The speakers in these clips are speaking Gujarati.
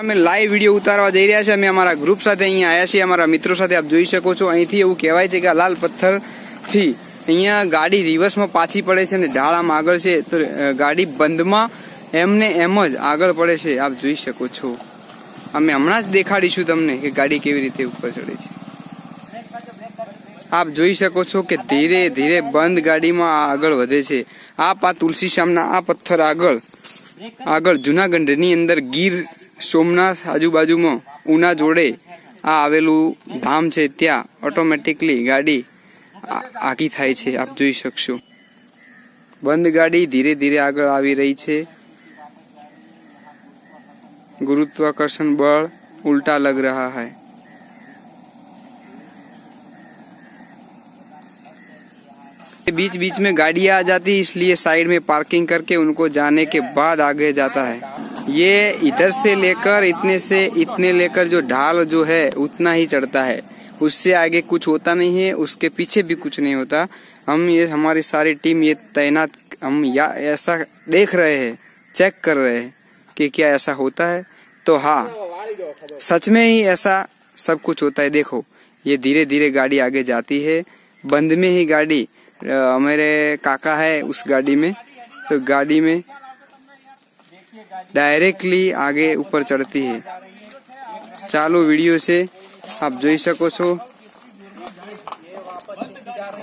અમે લાઈવ વીડિયો ઉતારવા જઈ રહ્યા છે. અમે અમારા ગ્રુપ સાથે અહીંયા આવ્યા છીએ. અમારા મિત્રો સાથે આપ જોઈ શકો છો. અહીંથી એવું કહેવાય છે કે લાલ પથ્થરથી અહીંયા ગાડી રિવર્સમાં પાછી પડે છે અને ઢાળામાં આગળ છે. તો ગાડી બંધમાં એમને એમ જ આગળ પડે છે. આપ જોઈ શકો છો. અમે હમણાં જ દેખાડીશું તમને કે ગાડી કેવી રીતે ઉપર ચડે છે. આપ જોઈ શકો છો કે ધીરે ધીરે બંધ ગાડીમાં આગળ વધે છે. આપ આ તુલસી શ્યામના આ પથ્થર આગળ આગળ જુનાગઢની અંદર ગીર સોમનાથ આજુબાજુમાં ઉના જોડે આ આવેલું ધામ છે ત્યાં ઓટોમેટિકલી ગાડી આ- આખી થાય છે આપ જોઈ શકશો બંધ ગાડી ધીરે ધીરે આગળ આવી રહી છે गुरुत्वाकर्षण बल उल्टा लग रहा है बीच बीच में गाड़ियां आ जाती है इसलिए साइड में पार्किंग करके उनको जाने के बाद आगे जाता है ये इधर से लेकर, इतने से, इतने लेकर जो ढाल जो है, उतना ही चढ़ता है। उससे आगे कुछ होता नहीं है, उसके पीछे भी कुछ नहीं होता। हम ये, हमारी सारी टीम ये तैनात, हम या, ऐसा देख रहे हैं, चेक कर रहे हैं कि क्या ऐसा होता है। तो हाँ सच में ही ऐसा सब कुछ होता है। देखो, ये धीरे धीरे गाड़ी आगे जाती है। बंद में ही गाड़ी मेरे काका है उस गाड़ी में। तो गाड़ी में ડાયરેક્ટલી આગે ઉપર ચડતી હે ચાલુ વીડિયો છે આપ જોઈ શકો છો।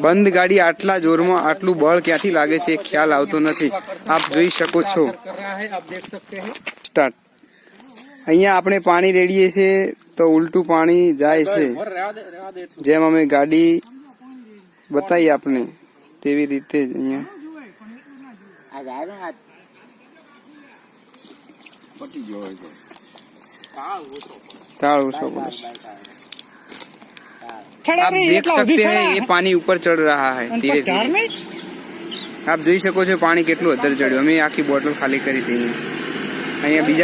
બંધ ગાડી આટલા જોરમાં આટલું બળ ક્યાંથી લાગે છે ખ્યાલ આવતો નથી આપ જોઈ શકો છો। સ્ટાર્ટ અહીંયા આપણે પાણી રેડીએ છીએ તો ઉલટું પાણી જાય છે જેમ અમે ગાડી બતાવી આપને તેવી રીતે અહીંયા आ जाए ना आज पटी जो है जो हाँ वो तो તાળ ઓછો બોલો आप देख सकते हैं ये पानी ऊपर चढ़ रहा है धीरे धीरे આપ જોઈ શકો છો પાણી કેટલું અધર ચડ્યું અમે આખી બોટલ ખાલી કરી હતી અહીંયા અહીંયા બીજા